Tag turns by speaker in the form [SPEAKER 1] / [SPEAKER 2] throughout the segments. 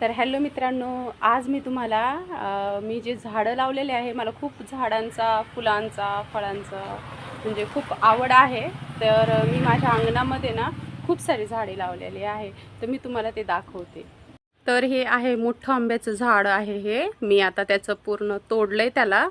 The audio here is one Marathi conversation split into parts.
[SPEAKER 1] तर हॅलो मित्रांनो आज मी तुम्हाला मी जे झाडं लावलेले आहे मला खूप झाडांचा फुलांचा फळांचा म्हणजे खूप आवड आहे. तर मी माझ्या अंगणामध्ये ना खूप सारी झाडे लावलेली आहे. तर मी तुम्हाला ते दाखवते. तर हे आहे मोठं आंब्याचं झाड आहे हे. मी आता त्याचं पूर्ण तोडलंय त्याला.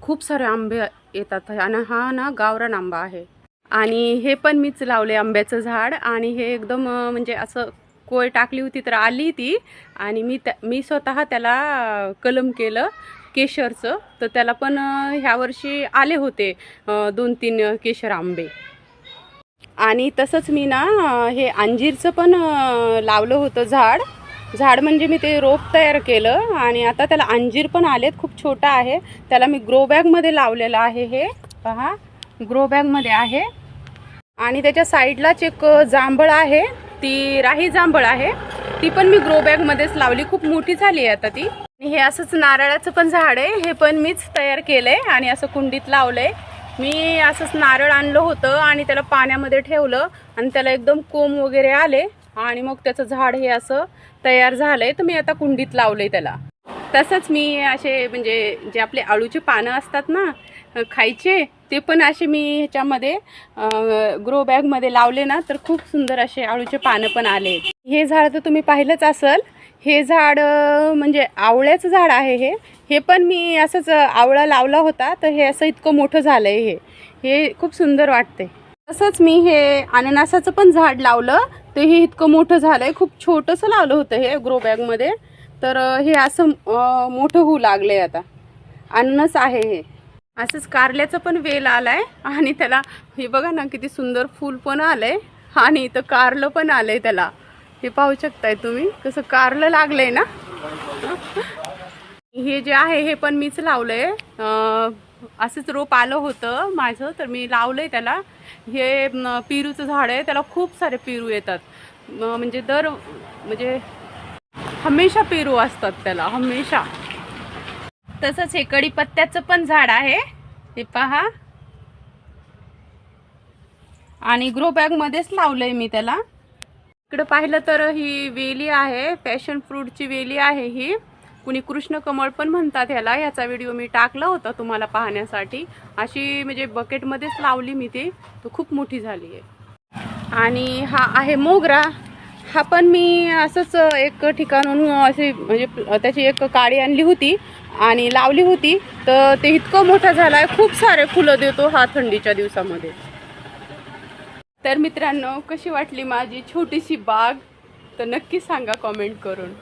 [SPEAKER 1] खूप सारे आंबे येतात आणि हा ना गावरान आंबा आहे. आणि हे पण मीच लावले आंब्याचं झाड आणि हे एकदम म्हणजे असं कोय टाकली होती तर आली ती. आणि मी त्या मी स्वतः त्याला कलम केलं केशरचं. तर त्याला पण ह्यावर्षी ह्या वर्षी आले होते दोन तीन केशर आंबे. आणि तसंच मी ना हे अंजीरचं पण लावलं होतं झाड. झाड म्हणजे मी ते रोप तयार केलं आणि आता त्याला अंजीर पण आलेत खूप छोटा आहे. त्याला मी ग्रो बॅगमध्ये लावलेलं आहे हे. पहा ग्रो बॅगमध्ये आहे. आणि त्याच्या साईडलाच एक जांभळ आहे. ती राही जांभळ आहे. ती पण मी ग्रो बॅगमध्येच लावली. खूप मोठी झाली आहे आता ती. हे असंच नारळाचं पण झाड आहे. हे पण मीच तयार केलंय आणि असं कुंडीत लावलंय. मी असंच नारळ आणलं होतं आणि त्याला पाण्यामध्ये ठेवलं आणि त्याला एकदम कोंब वगैरे आले आणि मग त्याचं झाड हे असं तयार झालंय. तर मी आता कुंडीत लावलंय त्याला. तसंच मी असे म्हणजे जे आपले आळूचे पानं असतात ना खायचे ते पण असे मी ह्याच्यामध्ये ग्रो बॅगमध्ये लावले ना तर खूप सुंदर असे आळूचे पानं पण आले. हे झाड तर तुम्ही पाहिलंच असल. हे झाड म्हणजे आवळ्याचं झाड आहे हे. हे पण मी असंच आवळा लावला होता तर हे असं इतकं मोठं झालं आहे हे. हे खूप सुंदर वाटते तसंच मी हे अननसाचं पण झाड लावलं तर हे इतकं मोठं झालंय. खूप छोटंसं लावलं होतं हे ग्रो बॅगमध्ये. तर हे असं मोठं होऊ लागलंय आता. अननस आहे हे. असंच कारल्याचं पण वेल आलाय आणि त्याला हे बघा ना किती सुंदर फूल पण आलंय आणि इथं कारलं पण आलंय त्याला. हे पाहू शकताय तुम्ही कसं कारलं लागलंय ना? हे जे आहे हे पण मीच लावलंय. आहे असंच रोप आलं होतं माझं तर मी लावलंय त्याला. हे पिरूचं पेरूचं झाड आहे त्याला खूप सारे पेरू येतात. म्हणजे दर म्हणजे हमेशा पेरू असतात त्याला हमेशा. तसंच हे कडीपत्त्याचं पण झाड आहे. हे पहा. आणि ग्रो बॅग मध्येच लावलंय मी त्याला. इकडे पाहिलं तर ही वेली आहे पॅशन फ्रूटची वेली आहे ही. कुणी कृष्ण कमळ पण म्हणतात ह्याला. ह्याचा व्हिडिओ मी टाकला होता तुम्हाला पाहण्यासाठी. अशी म्हणजे बकेटमध्येच लावली मी ती. तो खूप मोठी झाली आहे. आणि हा आहे मोगरा. हा पण मी असंच एक ठिकाणून अशी म्हणजे त्याची एक काळी आणली होती आणि लावली होती. तर ते इतकं मोठं झालं आहे खूप सारे फुलं देतो हा थंडीच्या दिवसामध्ये. तर मित्रांनो कशी वाटली माझी छोटीशी बाग? तर नक्की सांगा कॉमेंट करून.